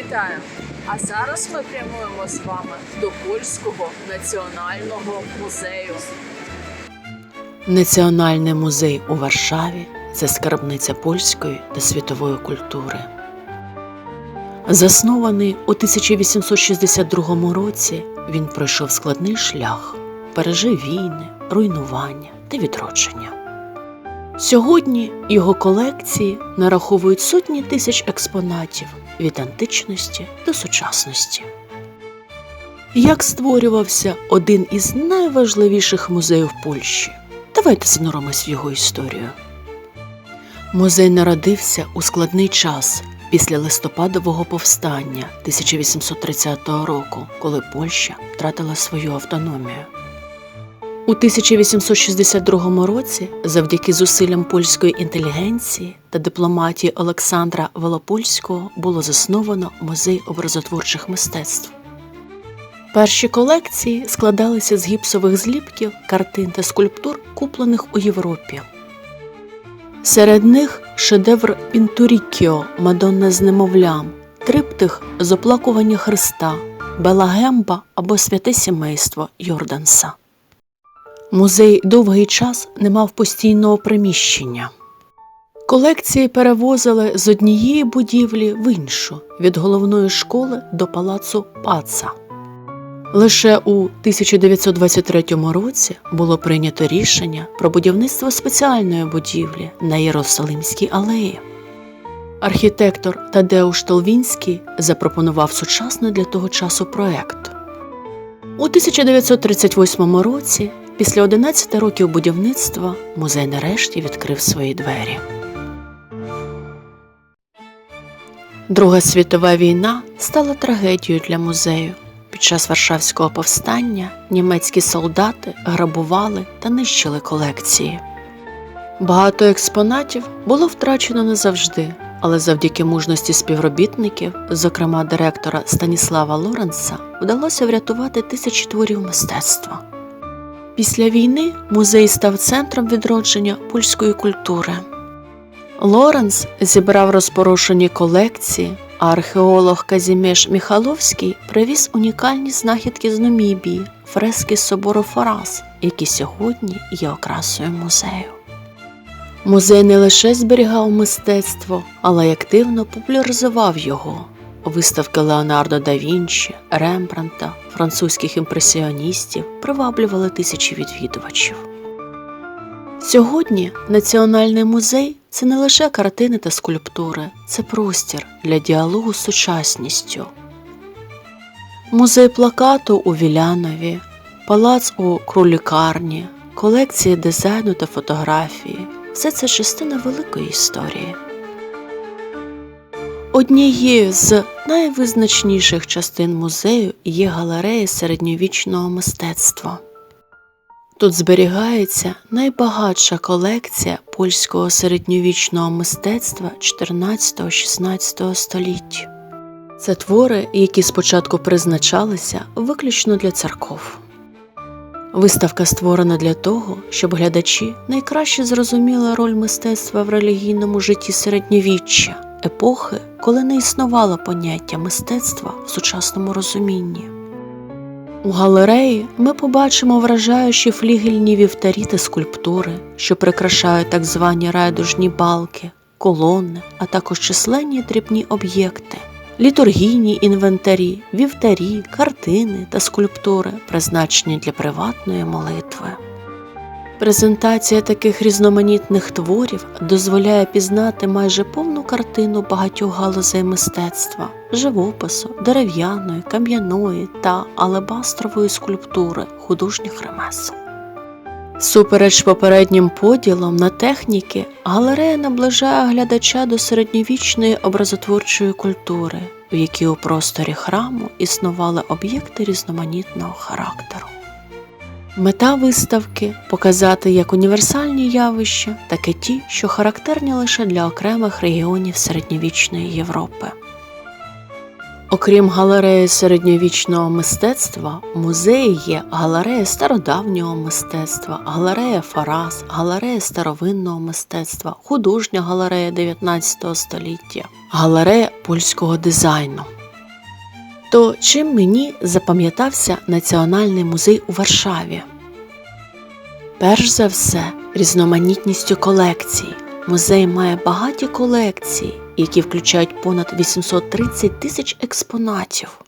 Вітаю! А зараз ми прямуємо з вами до польського національного музею. Національний музей у Варшаві це скарбниця польської та світової культури. Заснований у 1862 році, він пройшов складний шлях, пережив війни, руйнування та відродження. Сьогодні його колекції нараховують сотні тисяч експонатів від античності до сучасності. Як створювався один із найважливіших музеїв Польщі? Давайте зануримось в його історію. Музей народився у складний час після листопадового повстання 1830 року, коли Польща втратила свою автономію. У 1862 році, завдяки зусиллям польської інтелігенції та дипломатії Олександра Велопольського, було засновано музей образотворчих мистецтв. Перші колекції складалися з гіпсових зліпків, картин та скульптур, куплених у Європі. Серед них шедевр Пінтурікіо Мадонна з немовлям, триптих з оплакування Христа, Белагемба або Святе сімейство Йорданса. Музей довгий час не мав постійного приміщення. Колекції перевозили з однієї будівлі в іншу від головної школи до палацу Паца. Лише у 1923 році було прийнято рішення про будівництво спеціальної будівлі на Єрусалимській алеї. Архітектор Тадеуш Толвінський запропонував сучасний для того часу проект. У 1938 році, після 11 років будівництва, музей нарешті відкрив свої двері. Друга світова війна стала трагедією для музею. Під час Варшавського повстання німецькі солдати грабували та нищили колекції. Багато експонатів було втрачено назавжди, але завдяки мужності співробітників, зокрема директора Станіслава Лоренса, вдалося врятувати тисячі творів мистецтва. Після війни музей став центром відродження польської культури. Лоренс зібрав розпорошені колекції, а археолог Казімеш Міхаловський привіз унікальні знахідки з Намібії, фрески собору Форас, які сьогодні є окрасою музею. Музей не лише зберігав мистецтво, але й активно популяризував його. Виставки Леонардо да Вінчі, Рембранта, французьких імпресіоністів приваблювали тисячі відвідувачів. Сьогодні Національний музей це не лише картини та скульптури, це простір для діалогу з сучасністю. Музей плакату у Вілянові, палац у Крулікарні, колекції дизайну та фотографії все це частина великої історії. Однією з найвизначніших частин музею є галерея середньовічного мистецтва. Тут зберігається найбагатша колекція польського середньовічного мистецтва 14-16 століть. Це твори, які спочатку призначалися виключно для церков. Виставка створена для того, щоб глядачі найкраще зрозуміли роль мистецтва в релігійному житті середньовіччя, епохи, коли не існувало поняття мистецтва в сучасному розумінні. У галереї ми побачимо вражаючі флігельні вівтарі та скульптури, що прикрашають так звані райдужні балки, колони, а також численні дрібні об'єкти, літургійні інвентарі, вівтарі, картини та скульптури, призначені для приватної молитви. Презентація таких різноманітних творів дозволяє пізнати майже повну картину багатьох галузей мистецтва, живопису, дерев'яної, кам'яної та алебастрової скульптури художніх ремесел. Супереч попереднім поділам на техніки, галерея наближає глядача до середньовічної образотворчої культури, в якій у просторі храму існували об'єкти різноманітного характеру. Мета виставки показати як універсальні явища, так і ті, що характерні лише для окремих регіонів середньовічної Європи. Окрім галереї середньовічного мистецтва, музеї є галерея стародавнього мистецтва, галерея Фарас, галерея старовинного мистецтва, художня галерея 19 століття, галерея польського дизайну. То чим мені запам'ятався Національний музей у Варшаві? Перш за все, різноманітністю колекцій. Музей має багаті колекції, які включають понад 830 тисяч експонатів.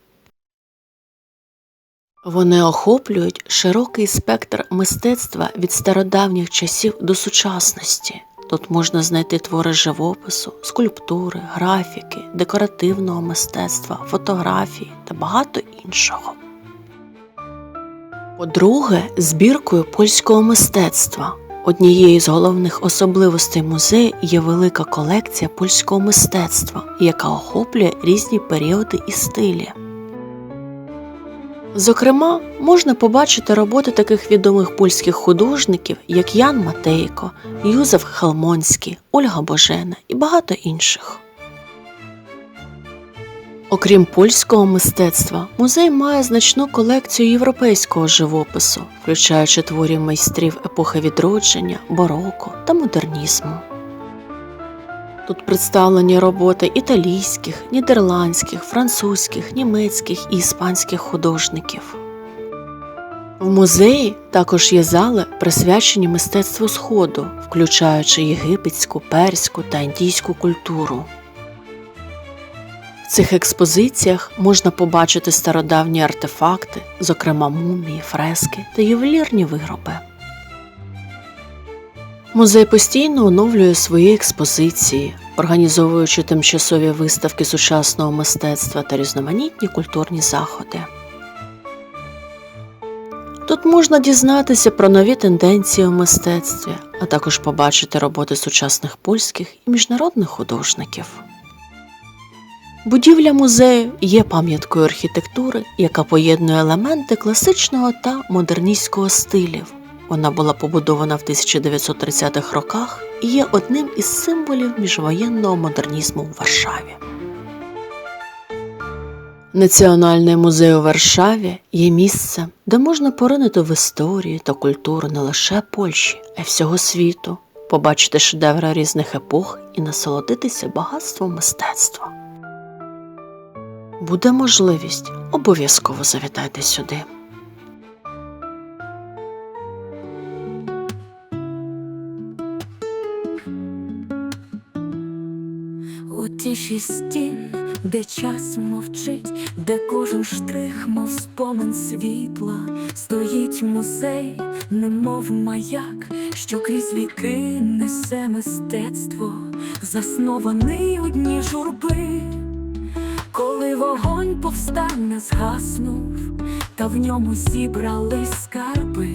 Вони охоплюють широкий спектр мистецтва від стародавніх часів до сучасності. Тут можна знайти твори живопису, скульптури, графіки, декоративного мистецтва, фотографії та багато іншого. По-друге, збіркою польського мистецтва. Однією з головних особливостей музею є велика колекція польського мистецтва, яка охоплює різні періоди і стилі. Зокрема, можна побачити роботи таких відомих польських художників, як Ян Матейко, Юзеф Халмонський, Ольга Божена і багато інших. Окрім польського мистецтва, музей має значну колекцію європейського живопису, включаючи творів майстрів епохи відродження, бароко та модернізму. Тут представлені роботи італійських, нідерландських, французьких, німецьких і іспанських художників. В музеї також є зали, присвячені мистецтву Сходу, включаючи єгипетську, перську та індійську культуру. Цих експозиціях можна побачити стародавні артефакти, зокрема мумії, фрески та ювелірні вироби. Музей постійно оновлює свої експозиції, організовуючи тимчасові виставки сучасного мистецтва та різноманітні культурні заходи. Тут можна дізнатися про нові тенденції у мистецтві, а також побачити роботи сучасних польських і міжнародних художників. Будівля музею є пам'яткою архітектури, яка поєднує елементи класичного та модерністського стилів. Вона була побудована в 1930-х роках і є одним із символів міжвоєнного модернізму у Варшаві. Національний музей у Варшаві є місцем, де можна поринути в історію та культуру не лише Польщі, а й всього світу, побачити шедеври різних епох і насолодитися багатством мистецтва. Буде можливість, обов'язково завітайте сюди. У тиші стін, де час мовчить, де кожен штрих, мов спомин світла, стоїть музей, немов маяк, що крізь віки несе мистецтво, заснований у дні журби, вогонь повстання згаснув, та в ньому зібрались скарби,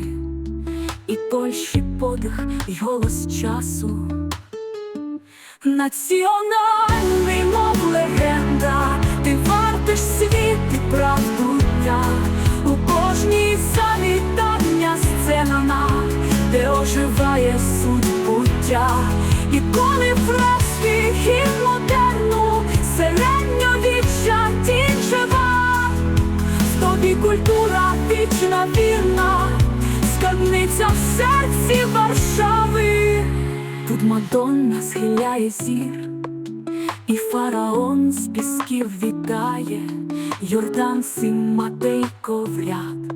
і Польщі подих, й голос часу. Національний, мов легенда, ти вартиш світ і правду дня у кожній залі давня сцена, де оживає суть буття, ікони фрески і модерну, вічна вірна, скарбниця в серці Варшави. Тут Мадонна схиляє зір, і фараон з пісків вітає, Йордан син Матейко в ряд,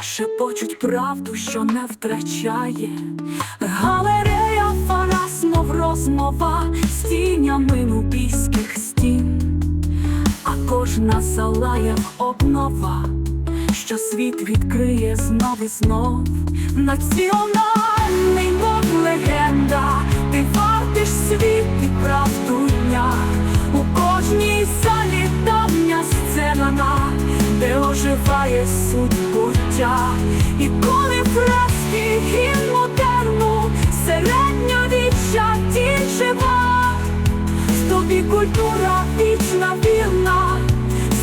шепочуть правду, що не втрачає, галерея фарас, мов розмова, з тінями нубійських стін, а кожна зала як обнова, що світ відкриє знов і знов. Національний мов легенда, ти вартиш світ і правду дня. У кожній залі давня сцена, де оживає суть буття, ікони фрески і модерну, середньовіччя тінь жива, в тобі культура вічна вірна,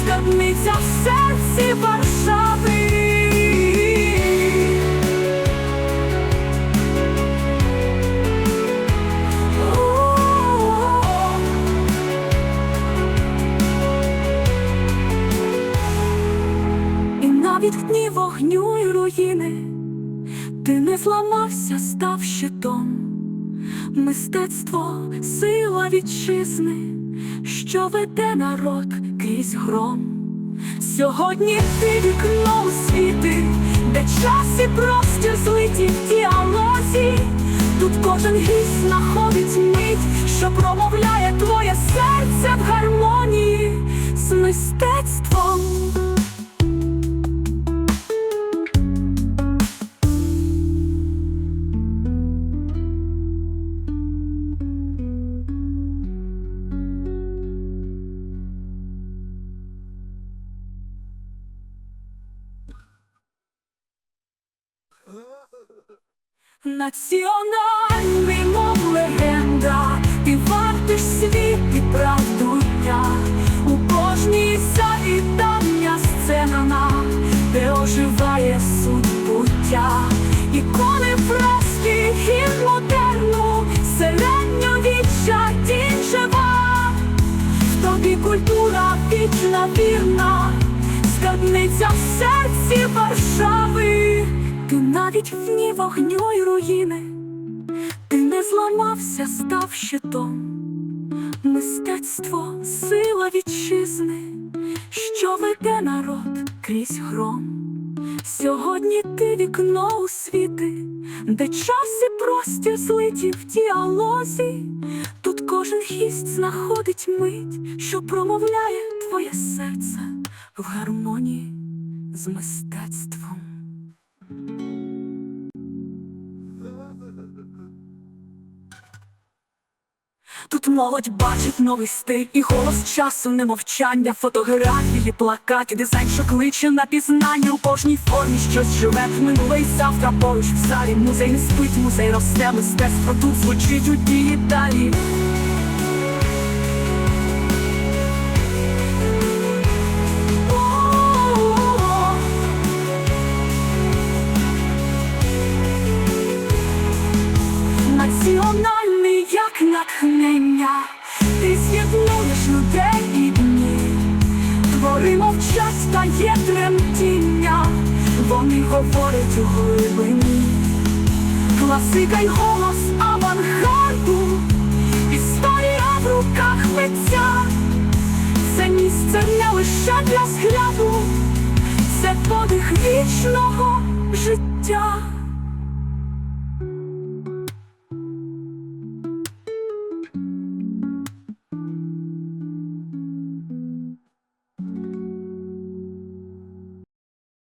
скарбниця в серці Варшави. Зламався, став щитом. Мистецтво, сила вітчизни, що веде народ крізь гром. Сьогодні ти вікно у світи, де час і простір злиті в діалозі. Тут кожен гість знаходить мить, що промовляє твоє серце в гармонії з мистецтвом. Національний мов легенда, ти вартиш світ і правду навіть в дні вогню й руїни, ти не зламався, став щитом. Мистецтво сила вітчизни, що веде народ крізь гром. Сьогодні ти вікно у світи, де час і простір злиті в діалозі. Тут кожен гість знаходить мить, що промовляє твоє серце в гармонії з мистецтвом. Тут молодь бачить новий стиль і голос часу, не мовчання, фотографії, плакати, дизайн, що кличе на пізнання у кожній формі щось живе минуле і завтра поруч в залі. Музей не спить, музей росте, мистецтво тут звучить у дії далі. Вічного життя.